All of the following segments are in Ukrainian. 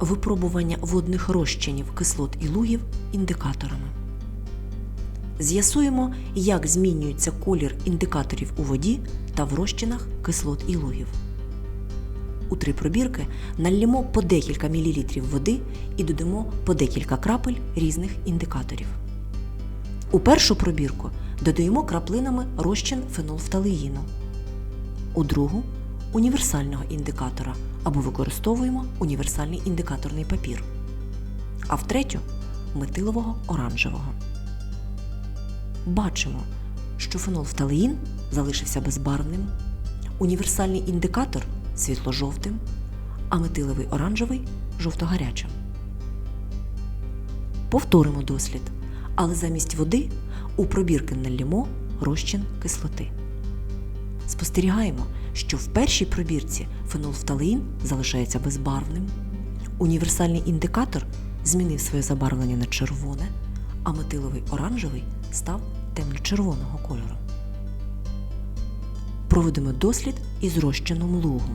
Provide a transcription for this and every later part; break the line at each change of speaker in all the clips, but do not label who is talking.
Випробування водних розчинів кислот і лугів індикаторами. З'ясуємо, як змінюється колір індикаторів у воді та в розчинах кислот і лугів. У три пробірки наллємо по декілька мілілітрів води і додамо по декілька крапель різних індикаторів. У першу пробірку додаємо краплинами розчин фенолфталеїну. У другу універсального індикатора або використовуємо універсальний індикаторний папір. А в третю метилового оранжевого. Бачимо, що фенолфталеїн залишився безбарвним, універсальний індикатор світло-жовтим, а метиловий оранжевий жовто-гарячим. Повторимо дослід, але замість води у пробірки наллємо розчин кислоти. Спостерігаємо, що в першій пробірці фенолфталеїн залишається безбарвним, універсальний індикатор змінив своє забарвлення на червоне, а метиловий оранжевий став темно-червоного кольору. Проведемо дослід із розчином лугу.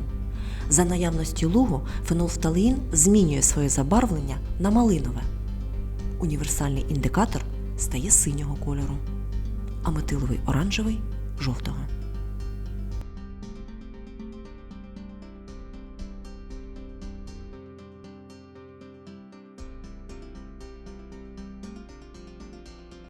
За наявності лугу фенолфталеїн змінює своє забарвлення на малинове. Універсальний індикатор стає синього кольору, а метиловий оранжевий жовтого.